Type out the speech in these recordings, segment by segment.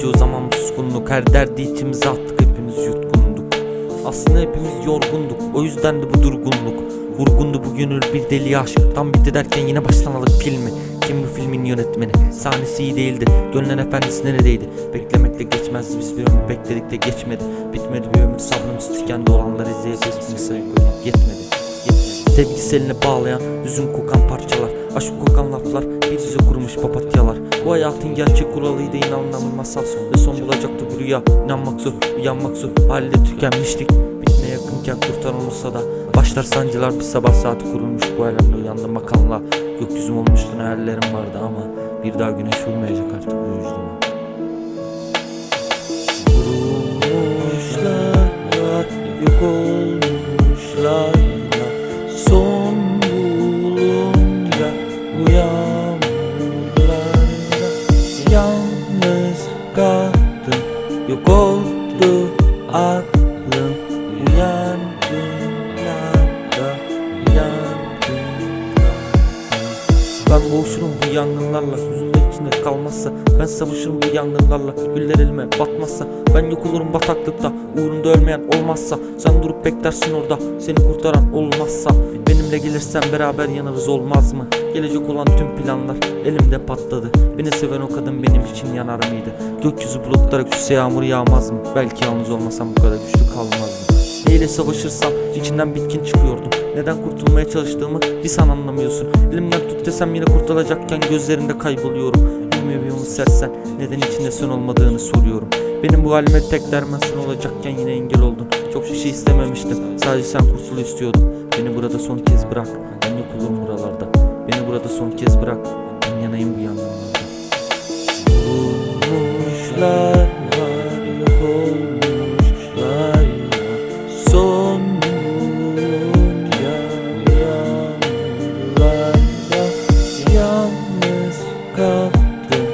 gece o zaman suskunluk Her derdi içimize attık hepimiz yutkunduk. Aslında hepimiz yorgunduk O yüzden de bu durgunluk. Vurgundu bu gönül bir deli aşk Tam bitti derken yine başlamalık filmi. Kim bu filmin yönetmeni? Sahnesi iyi değildi Gönlen efendisi neredeydi? Beklemekle geçmezdi biz bir ömür bekledik de geçmedi. Bitmedi bir ömür sabrımız tükendi Olanlar izleyeceğiz. Kimse yetmedi Sevgisi eline bağlayan Hüzün kokan parçalar Aşk kokan laflar Bir dizi kurumuş papatyalar. Bu hayatın gerçek kuralıydı inanılan masal Ve son bulacaktı bu rüya. İnanmak zor, uyanmak zor Halde tükenmiştik Bitmeye yakınken kurtarılmışsa da Başlar sancılar. Bir sabah saati kurulmuş Bu alemde uyandım bakanla Gökyüzüm olmuştu hayallerim vardı ama Bir daha güneş vurmayacak artık bu vücuduma Yok oldu aklım boğuşurum bu yangınlarla Yüzümde içinde kalmazsa Ben savaşırım bu yangınlarla Güller elime batmazsa Ben yok olurum bataklıkta Uğrunda ölmeyen olmazsa Sen durup beklersin orada Seni kurtaran olmazsa Benimle gelirsen beraber yanarız olmaz mı? Gelecek olan tüm planlar elimde patladı Beni seven o kadın benim için yanar mıydı? Gökyüzü bulutlara küsse yağmur yağmaz mı? Belki yalnız olmasam bu kadar güçlü kalmazdım Neyle savaşırsam içinden bitkin çıkıyordum. Neden kurtulmaya çalıştığımı bir sen anlamıyorsun. Elimden tut desem yine kurtulacakken gözlerinde kayboluyorum. Elime bir sersen neden içinde sen olmadığını soruyorum. Benim bu halime tek derman sen olacakken yine engel oldun. Çok bir şey istememiştim. Sadece sen kurtul istiyordum Beni burada son kez bırak. Ben yok olurum buralarda. Beni burada son kez bırak. Ben yanayım bu yangınlarda Vurmuşlar Kaldım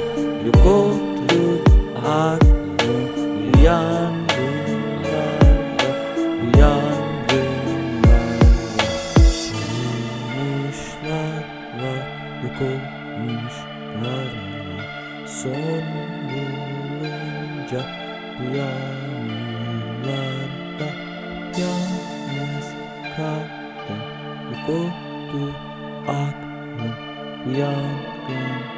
yok oldu aklım Uyandığımlarda uyandığımlarda Vurmuşlar var yok olmuşlar Son bulunca uyanırlarda Yalnız kaldım yok oldu aklım Uyandım